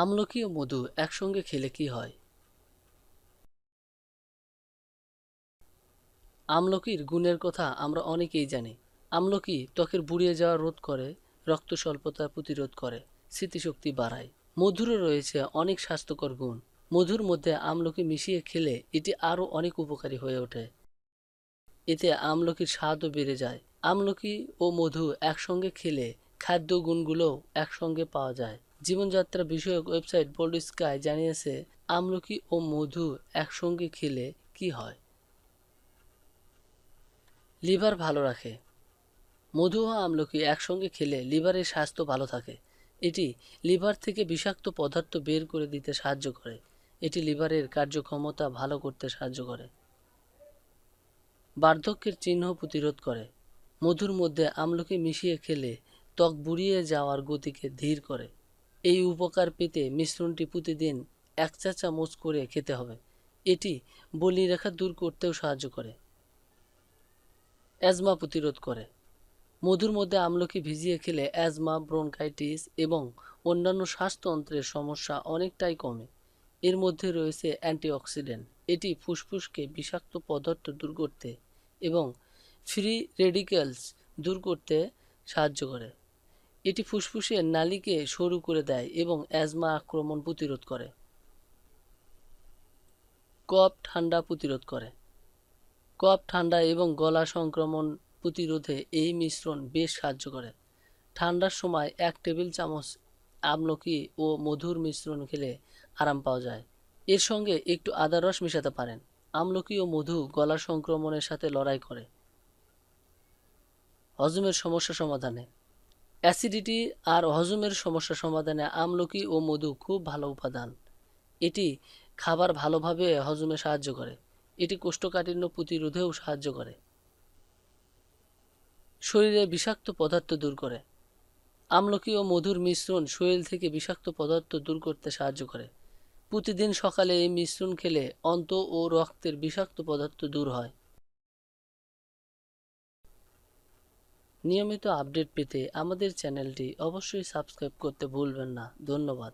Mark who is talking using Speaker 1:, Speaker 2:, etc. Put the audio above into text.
Speaker 1: আমলকি ও মধু একসঙ্গে খেলে কি হয়? আমলকির গুণের কথা আমরা অনেকেই জানি। আমলকি ত্বকের বুড়িয়ে যাওয়া রোধ করে, রক্ত স্বল্পতা প্রতিরোধ করে, স্মৃতিশক্তি বাড়ায়। মধুরও রয়েছে অনেক স্বাস্থ্যকর গুণ। মধুর মধ্যে আমলকি মিশিয়ে খেলে এটি আরও অনেক উপকারী হয়ে ওঠে। এতে আমলকির স্বাদও বেড়ে যায়। আমলকি ও মধু একসঙ্গে খেলে খাদ্য গুণগুলোও একসঙ্গে পাওয়া যায়। জীবনযাত্রা বিষয়ক ওয়েবসাইট বোল্ড স্কাই জানিয়েছে, আমলকি ও মধু একসঙ্গে খেলে কি হয়? লিভার ভালো রাখে। মধু ও আমলকি একসঙ্গে খেলে লিভারের স্বাস্থ্য ভালো থাকে। এটি লিভার থেকে বিষাক্ত পদার্থ বের করে দিতে সাহায্য করে। এটি লিভারের কার্যক্ষমতা ভালো করতে সাহায্য করে। বার্ধক্যের চিহ্ন প্রতিরোধ করে। মধুর মধ্যে আমলকি মিশিয়ে খেলে ত্বক বুড়িয়ে যাওয়ার গতিকে ধীর করে। এই উপকার পেতে মিশ্রণটি প্রতিদিন এক চা চামচ করে খেতে হবে। এটি বলিরেখা দূর করতেও সাহায্য করে। অ্যাজমা প্রতিরোধ করে। মধুর মধ্যে আমলকি ভিজিয়ে খেলে অ্যাজমা, ব্রোনকাইটিস এবং অন্যান্য শ্বাসতন্ত্রের সমস্যা অনেকটাই কমে। এর মধ্যে রয়েছে অ্যান্টিঅক্সিডেন্ট। এটি ফুসফুসকে বিষাক্ত পদার্থ দূর করতে এবং ফ্রি রেডিক্যালস দূর করতে সাহায্য করে। এটি ফুসফুসের নালীকে সরু করে দেয় এবং অ্যাজমা আক্রমণ প্রতিরোধ করে। কফ ঠান্ডা প্রতিরোধ করে। কফ ঠান্ডা এবং গলা সংক্রমণ প্রতিরোধে এই মিশ্রণ বেশ সাহায্য করে। ঠান্ডার সময় এক টেবিল চামচ আমলকি ও মধুর মিশ্রণ খেলে আরাম পাওয়া যায়। এর সঙ্গে একটু আদার রস মেশাতে পারেন। আমলকি ও মধু গলা সংক্রমণের সাথে লড়াই করে। হজমের সমস্যা সমাধানে। অ্যাসিডিটি আর হজমের সমস্যা সমাধানে আমলকি ও মধু খুব ভালো উপাদান। এটি খাবার ভালোভাবে হজমে সাহায্য করে। এটি কোষ্ঠকাঠিন্য প্রতিরোধেও সাহায্য করে। শরীরে বিষাক্ত পদার্থ দূর করে। আমলকি ও মধুর মিশ্রণ শরীর থেকে বিষাক্ত পদার্থ দূর করতে সাহায্য করে। প্রতিদিন সকালে এই মিশ্রণ খেলে অন্ত ও রক্তের বিষাক্ত পদার্থ দূর হয়। নিয়মিত আপডেট পেতে আমাদের চ্যানেলটি অবশ্যই সাবস্ক্রাইব করতে ভুলবেন না। ধন্যবাদ।